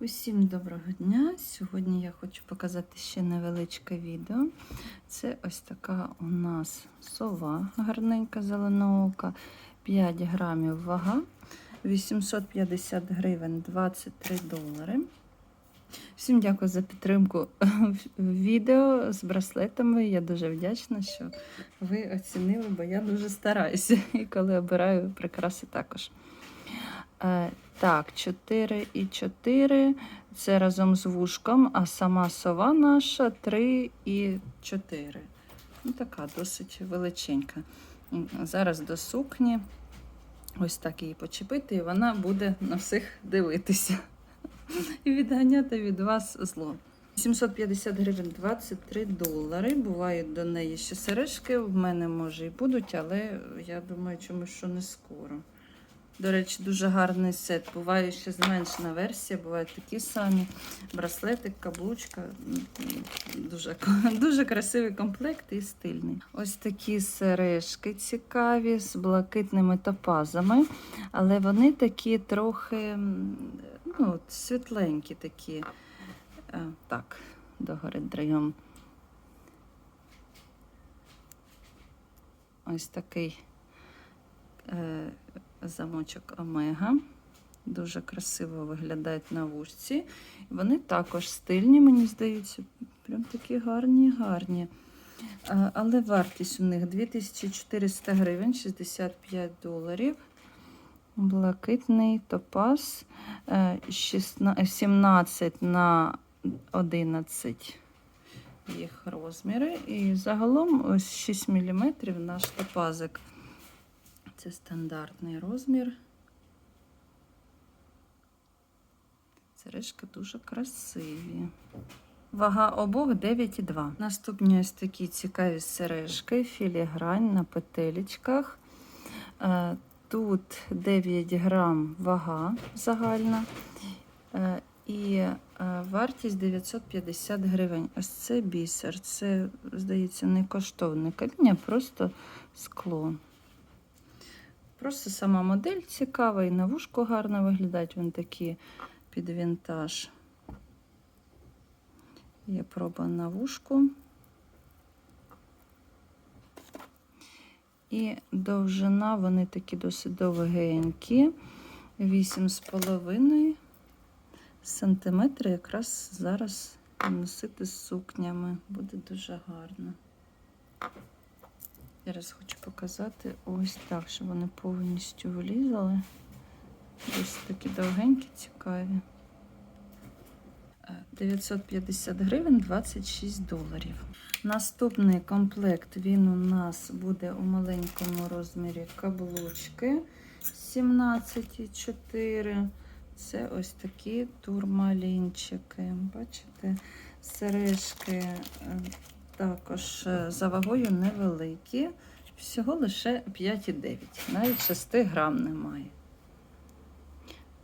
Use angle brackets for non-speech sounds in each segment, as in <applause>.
Усім доброго дня! Сьогодні я хочу показати ще невеличке відео. Це ось така у нас сова гарненька зеленоока, 5 грамів вага, 850 гривень 23 долари. Всім дякую за підтримку відео з браслетами. Я дуже вдячна, що ви оцінили, бо я дуже стараюся і коли обираю прикраси також. Е, Так, 4 і 4. Це разом з вушком, а сама сова наша 3 і 4. Ну, така досить величенька. Зараз до сукні. Ось так її почепити, і вона буде на всіх дивитися. І відганяти від вас зло. 750 гривень 23 долари. Бувають до неї ще сережки. В мене може і будуть, але я думаю, чомусь що не скоро. До речі, дуже гарний сет. Буває ще зменшена версія, бувають такі самі. Браслетик, каблучка. Дуже, <laughs> дуже красивий комплект і стильний. Ось такі сережки цікаві з блакитними топазами, але вони такі трохи ну, світленькі такі. Е, Так, догори драйом. Ось такий. Е, замочок Омега. Дуже красиво виглядають на вушці. Вони також стильні, мені здається, прям такі гарні, гарні. Але вартість у них 2400 гривень, 65 доларів. Блакитний топаз е, 16 17 на 11 їх розміри. І загалом ось 6 мм наш топазик. Це стандартний розмір. Сережки дуже красиві. Вага обох 9,2. Наступні ось такі цікаві сережки, філігрань на петелечках. Е, Тут 9 грам вага загальна. Е, І е, вартість 950 гривень. Ось це бісер. Це, здається, не коштовне каміння, просто скло. Просто сама модель цікава, і на вушку гарно виглядають вони такі під вінтаж. Є проба на вушку. І довжина, вони такі досить довгенькі. 8,5 сантиметри якраз зараз носити з сукнями. Буде дуже гарно. Зараз хочу показати ось так, щоб вони повністю влізали. Ось такі довгенькі, цікаві. Е, 950 гривень 26 доларів. Наступний комплект він у нас буде у маленькому розмірі каблучки 17,4. Це ось такі турмалінчики. Бачите, сережки е, також е, за вагою невеликі, всього лише 5,9, навіть 6 грам немає.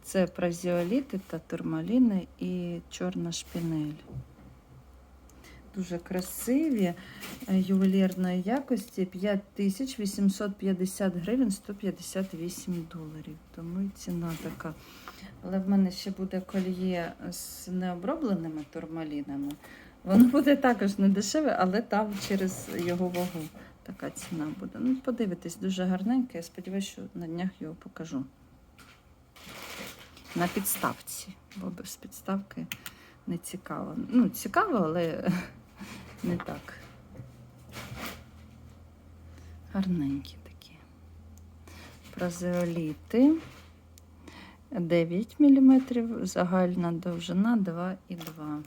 Це празіоліти та турмаліни і чорна шпінель. Дуже красиві е, ювелірної якості 5850 гривень 158 доларів. Тому і ціна така. Але в мене ще буде кольє з необробленими турмалінами. Воно буде також не дешеве, але там через його вагу така ціна буде. Ну, подивитись, дуже гарненьке. Я сподіваюся, що на днях його покажу. На підставці, бо без підставки не цікаво. Ну, цікаво, але <laughs> не так. Гарненькі такі. Празеоліти 9 мм, загальна довжина 2,2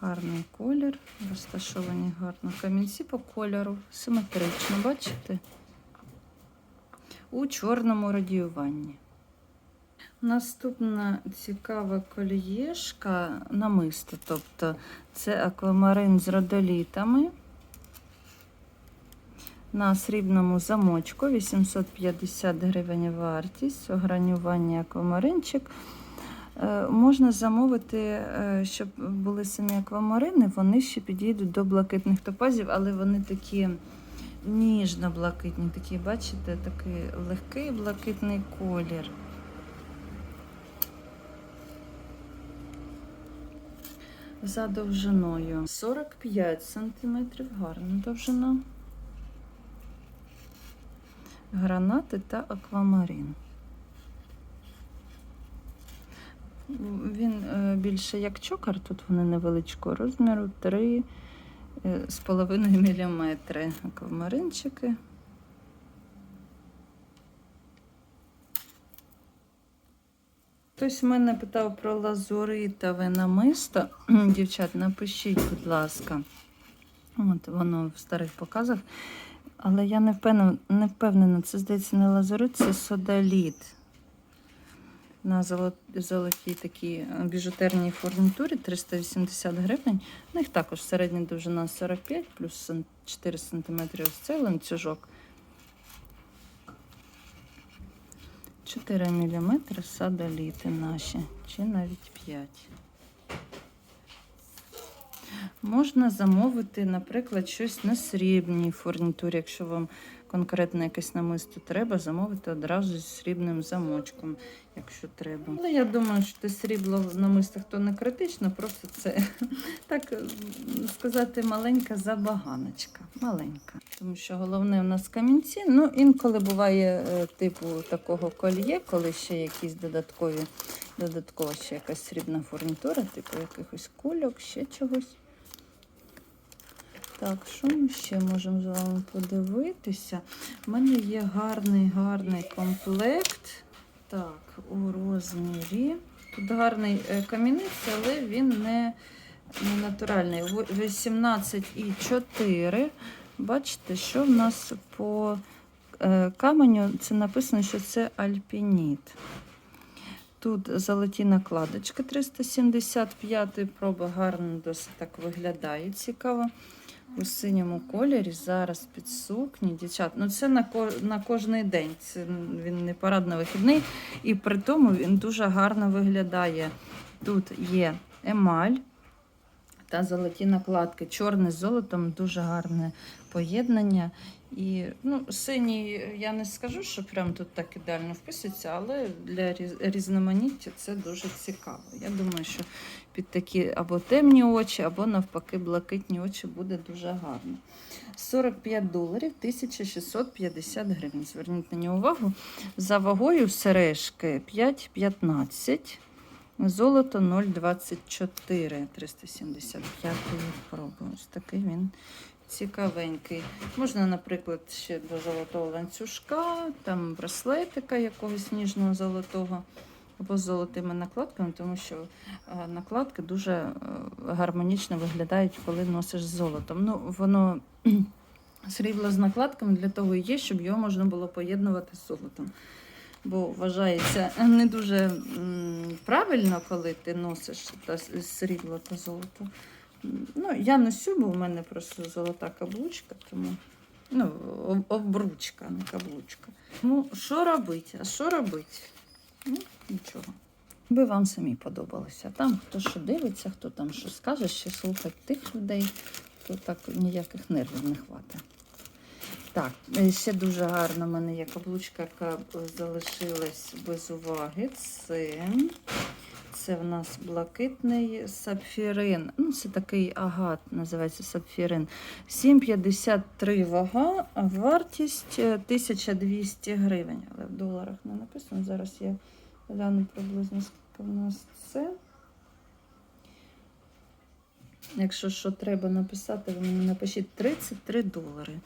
Гарний колір, розташовані гарно камінці по кольору, симетрично, бачите? У чорному радіюванні. Наступна цікава кольєшка намисто, тобто це аквамарин з родолітами. На срібному замочку 850 гривень вартість, огранювання аквамаринчик. Е, можна замовити, е, щоб були самі аквамарини, вони ще підійдуть до блакитних топазів, але вони такі ніжно-блакитні, такі, бачите, такий легкий блакитний колір. За довжиною 45 см, гарна довжина, гранати та аквамарин. Він е, більше як чокер, тут вони невеличкого розміру, 3 е, з половиною <laughs> міліметри аквамаринчики. Хтось мене питав про лазуритове намисто. <clears throat> Дівчат, напишіть, будь ласка. От воно в старих показах. Але я не впевнена, не впевнена, це здається не лазурит, це содаліт. На золотій такій е, біжутерній фурнітурі 380 гривень. У них також середня довжина 45 плюс 4 см ось цей ланцюжок. 4 мм садоліти наші, чи навіть 5. Можна замовити, наприклад, щось на срібній фурнітурі, якщо вам конкретно якесь намисто треба, замовити одразу з срібним замочком, якщо треба. Але я думаю, що те срібло в намистах то не критично, просто це <laughs> так сказати, маленька забаганочка. Маленька. Тому що головне у нас камінці. Ну, інколи буває е, типу такого кольє, коли ще якісь додаткові, додаткова ще якась срібна фурнітура, типу якихось кульок, ще чогось. Так, що ми ще можемо з вами подивитися? У мене є гарний гарний комплект. Так, у розмірі. Тут гарний е, камінець, але він не, не натуральний. 18,4. Бачите, що в нас по е, каменю це написано, що це альпініт. Тут золоті накладочки 375 проба гарно досить так виглядає цікаво. У синьому кольорі зараз під сукні. Дівчат, ну це на, ко, на кожний день. Це він не парадно-вихідний. І при тому він дуже гарно виглядає. Тут є емаль та золоті накладки. Чорне з золотом, дуже гарне поєднання. І ну, синій, я не скажу, що прям тут так ідеально вписується, але для різноманіття це дуже цікаво. Я думаю, що під такі або темні очі, або навпаки блакитні очі буде дуже гарно. 45 доларів 1650 гривень. Зверніть на нього увагу. За вагою сережки 5,15. Золото 0,24 375 проби. Ось такий він цікавенький. Можна, наприклад, ще до золотого ланцюжка, там браслетика якогось ніжного золотого, або з золотими накладками, тому що е, накладки дуже е, гармонічно виглядають, коли носиш з золотом. Ну, воно <clears throat> срібло з накладками для того і є, щоб його можна було поєднувати з золотом. Бо вважається не дуже правильно, коли ти носиш та срібло та золото. Ну, я носю, бо в мене просто золота каблучка, тому ну, обручка, не каблучка. Ну, що робити? А що робити? Ну, нічого. Би вам самі подобалося. Там хто що дивиться, хто там що скаже, ще слухати тих людей, то так ніяких нервів не хватить. Так, е, ще дуже гарна в мене є каблучка, яка залишилась без уваги. Це, це в нас блакитний сапфірин. Ну, це такий агат, називається сапфірин. 7,53 вага, вартість е, 1200 гривень. Але в доларах не написано. Зараз я гляну приблизно, скільки в нас це. Якщо що треба написати, ви мені напишіть 33 долари.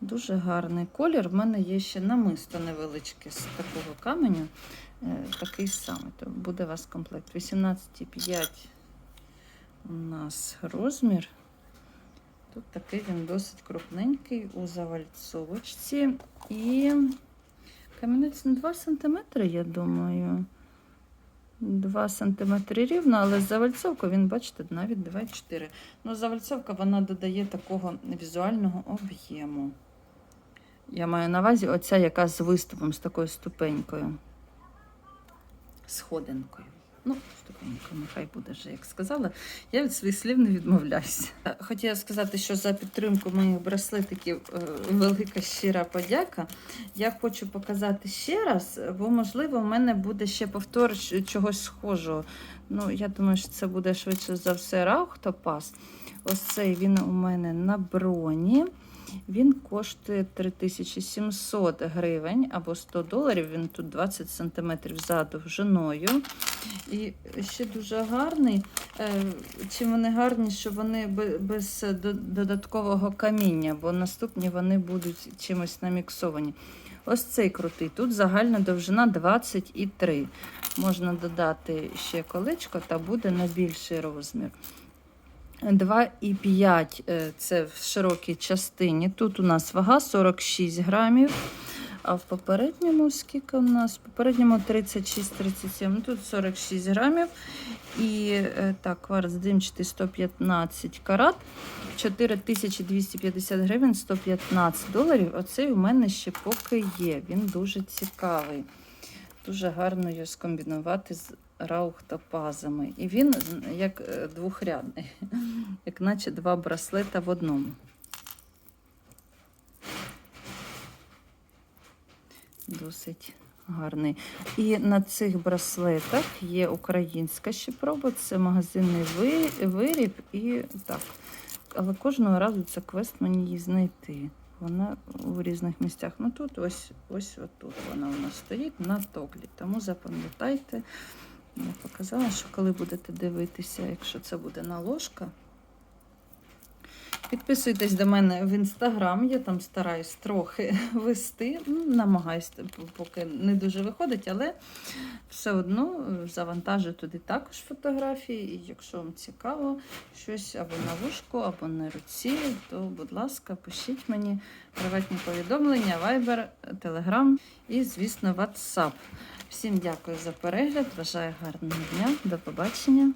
Дуже гарний колір. В мене є ще намисто невеличке з такого каменю. Е, Такий самий. То буде у вас комплект. 18,5 у нас розмір. Тут такий він досить крупненький у завальцовочці. І камінець на 2 см, я думаю. 2 см рівно, але завальцовка, він, бачите, навіть 2,4. Ну, завальцовка вона додає такого візуального об'єму. Я маю на увазі оця яка з виступом, з такою ступенькою. Сходинкою. Ну, штукенька, нехай буде вже, як сказала. Я від своїх слів не відмовляюся. Хотіла сказати, що за підтримку моїх браслетиків е, велика щира подяка. Я хочу показати ще раз, бо, можливо, в мене буде ще повтор чогось схожого. Ну, я думаю, що це буде швидше за все Раухтопас. Ось цей він у мене на броні. Він коштує 3700 гривень або 100 доларів. Він тут 20 см за довжиною. І ще дуже гарний. Е, Чим вони гарні, що вони без додаткового каміння, бо наступні вони будуть чимось наміксовані. Ось цей крутий. Тут загальна довжина 23. Можна додати ще колечко та буде на більший розмір. 2,5 е, це в широкій частині. Тут у нас вага 46 грамів. А в попередньому скільки у нас? В попередньому 36-37, ну тут 46 грамів. І е, так, кварц димчатий 115 карат, 4250 гривень, 115 доларів. Оцей у мене ще поки є. Він дуже цікавий. Дуже гарно його скомбінувати з раухтопазами. І він як е, двохрядний, <laughs> як наче два браслета в одному. Досить гарний. І на цих браслетах є українська ще проба, це магазинний виріб і так. Але кожного разу це квест мені її знайти. Вона у різних місцях. Ну тут ось ось отут вона у нас стоїть на токлі. Тому запам'ятайте, я показала, що коли будете дивитися, якщо це буде наложка. Підписуйтесь до мене в інстаграм, я там стараюсь трохи <laughs> вести. Ну, намагаюсь, поки не дуже виходить, але все одно завантажу туди також фотографії. І якщо вам цікаво щось або на вушку, або на руці, то, будь ласка, пишіть мені приватні повідомлення, Viber, Telegram і, звісно, WhatsApp. Всім дякую за перегляд. Бажаю гарного дня. До побачення.